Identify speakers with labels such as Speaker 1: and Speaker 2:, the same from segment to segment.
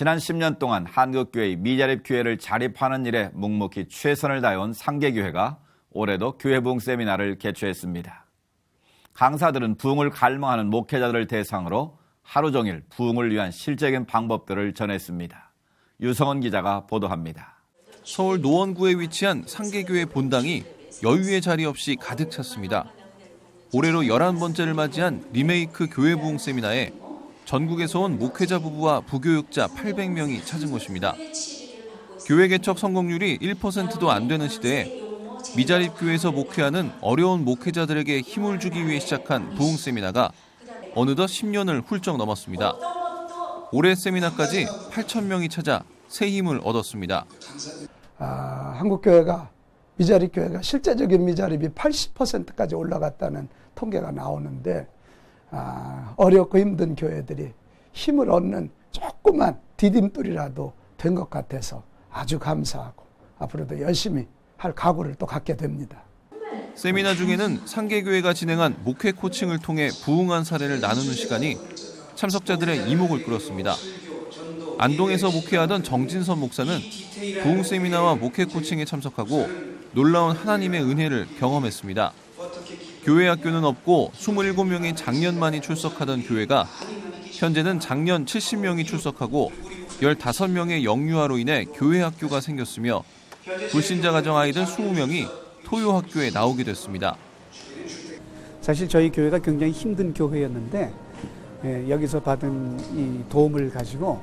Speaker 1: 지난 10년 동안 한국교회의 미자립 교회를 자립하는 일에 묵묵히 최선을 다해온 상계교회가 올해도 교회 부흥 세미나를 개최했습니다. 강사들은 부흥을 갈망하는 목회자들을 대상으로 하루 종일 부흥을 위한 실적인 방법들을 전했습니다. 유성원 기자가 보도합니다.
Speaker 2: 서울 노원구에 위치한 상계교회 본당이 여유의 자리 없이 가득 찼습니다. 올해로 11번째를 맞이한 리메이크 교회 부흥 세미나에 전국에서 온 목회자 부부와 부교육자 800명이 찾은 곳입니다. 교회 개척 성공률이 1%도 안 되는 시대에 미자립 교회에서 목회하는 어려운 목회자들에게 힘을 주기 위해 시작한 부흥 세미나가 어느덧 10년을 훌쩍 넘었습니다. 올해 세미나까지 8천 명이 찾아 새 힘을 얻었습니다.
Speaker 3: 아, 한국 교회가 미자립 교회가 실제적인 미자립이 80%까지 올라갔다는 통계가 나오는데 아, 어렵고 힘든 교회들이 힘을 얻는 조그만 디딤돌이라도 된 것 같아서 아주 감사하고 앞으로도 열심히 할 각오를 또 갖게 됩니다.
Speaker 2: 세미나 중에는 상계교회가 진행한 목회 코칭을 통해 부흥한 사례를 나누는 시간이 참석자들의 이목을 끌었습니다. 안동에서 목회하던 정진선 목사는 부흥 세미나와 목회 코칭에 참석하고 놀라운 하나님의 은혜를 경험했습니다. 교회 학교는 없고 27명의 장년만이 출석하던 교회가 현재는 장년 70명이 출석하고 15명의 영유아로 인해 교회 학교가 생겼으며 불신자 가정 아이들 20명이 토요 학교에 나오게 됐습니다.
Speaker 4: 사실 저희 교회가 굉장히 힘든 교회였는데 예, 여기서 받은 이 도움을 가지고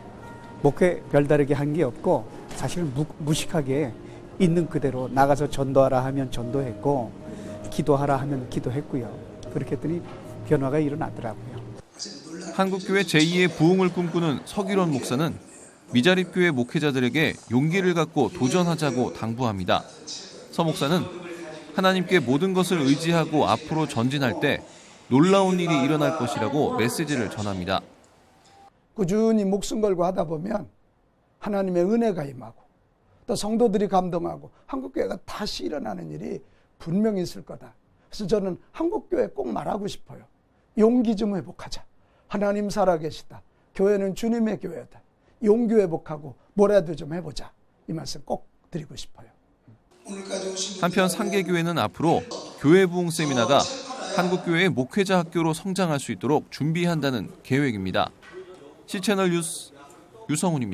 Speaker 4: 목회 별다르게 한 게 없고 사실 무, 무식하게 있는 그대로 나가서 전도하라 하면 전도했고 기도하라 하면 기도했고요. 그렇게 했더니 변화가 일어나더라고요.
Speaker 2: 한국교회 제2의 부흥을 꿈꾸는 서기론 목사는 미자립교회 목회자들에게 용기를 갖고 도전하자고 당부합니다. 서 목사는 하나님께 모든 것을 의지하고 앞으로 전진할 때 놀라운 일이 일어날 것이라고 메시지를 전합니다.
Speaker 3: 꾸준히 목숨 걸고 하다 보면 하나님의 은혜가 임하고 또 성도들이 감동하고 한국교회가 다시 일어나는 일이 분명히 있을 거다. 그래서 저는 한국교회 꼭 말하고 싶어요. 용기 좀 회복하자. 하나님 살아계시다. 교회는 주님의 교회다. 용기 회복하고 뭐라도 좀 해보자. 이 말씀 꼭 드리고 싶어요.
Speaker 2: 한편 상계교회는 앞으로 교회 부흥 세미나가 한국교회의 목회자 학교로 성장할 수 있도록 준비한다는 계획입니다. C채널 뉴스 유성훈입니다.